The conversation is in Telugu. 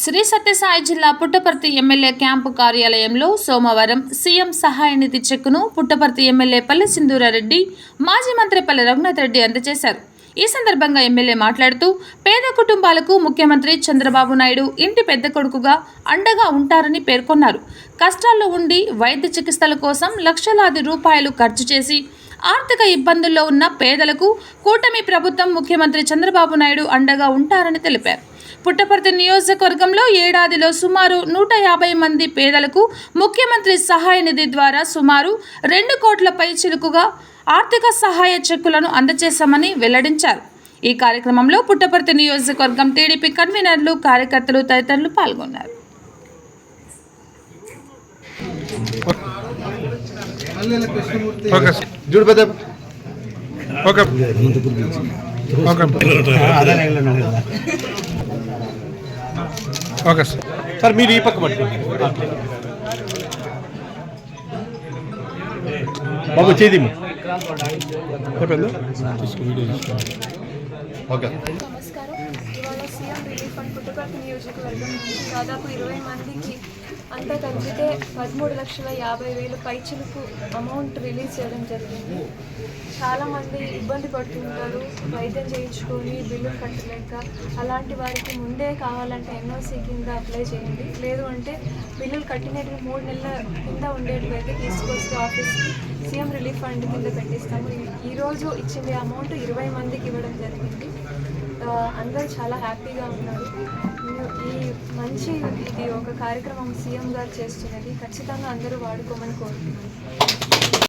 శ్రీ సత్యసాయి జిల్లా పుట్టపర్తి ఎమ్మెల్యే క్యాంపు కార్యాలయంలో సోమవారం సీఎం సహాయ నిధి చెక్కును పుట్టపర్తి ఎమ్మెల్యే పల్లె సింధూరారెడ్డి మాజీ మంత్రి పల్లె రఘునాథ్ రెడ్డి అందజేశారు. ఈ సందర్భంగా ఎమ్మెల్యే మాట్లాడుతూ పేద కుటుంబాలకు ముఖ్యమంత్రి చంద్రబాబు నాయుడు ఇంటి పెద్ద కొడుకుగా అండగా ఉంటారని పేర్కొన్నారు. కష్టాల్లో ఉండి వైద్య చికిత్సల కోసం లక్షలాది రూపాయలు ఖర్చు చేసి ఆర్థిక ఇబ్బందుల్లో ఉన్న పేదలకు కూటమి ప్రభుత్వం ముఖ్యమంత్రి చంద్రబాబు నాయుడు అండగా ఉంటారని తెలిపారు. పుట్టపర్తి నియోజకవర్గంలో ఏడాదిలో సుమారు నూట యాభై మంది పేదలకు ముఖ్యమంత్రి సహాయ నిధి ద్వారా సుమారు రెండు కోట్లపై చిలుకుగా ఆర్థిక సహాయ చెక్కులను అందజేశామని వెల్లడించారు. ఈ కార్యక్రమంలో పుట్టపర్తి నియోజకవర్గం టీడీపీ కన్వీనర్లు కార్యకర్తలు తదితరులు పాల్గొన్నారు. ఓకే. సార్ చూడు పెద్ద okay okay okay sir sir మీరు ఈ పక్క పట్టుకోండి బాబు చేదిము అయిపోయిందా ఓకే నమస్కారం ఇవాళ సీఎం రిలీఫ్ ఫండ్ పుట్టపర్తి నియోజకవర్గం నుంచి దాదాపు ఇరవై మందికి అంతా కలిపితే పదమూడు లక్షల యాభై వేలు పైచులకు అమౌంట్ రిలీజ్ చేయడం జరిగింది. చాలామంది ఇబ్బంది పడుతుంటారు వైద్యం చేయించుకొని బిల్లులు కట్టలేక అలాంటి వారికి ముందే కావాలంటే ఎన్ఓసీ కింద అప్లై చేయండి. లేదు అంటే బిల్లులు కట్టినట్టు మూడు నెలల కింద ఉండేటివి తీసుకొస్తే ఆఫీస్కి సీఎం రిలీఫ్ ఫండ్ కింద పెట్టిస్తాము. ఈరోజు ఇచ్చింది అమౌంట్ ఇరవై మందికి ఇవ్వడం జరిగింది. అందరూ చాలా హ్యాపీగా ఉన్నారు. ఈ మంచి ఇది ఒక కార్యక్రమం సీఎం గారు చేస్తున్నది. ఖచ్చితంగా అందరూ వాడుకోమని కోరుతున్నాను.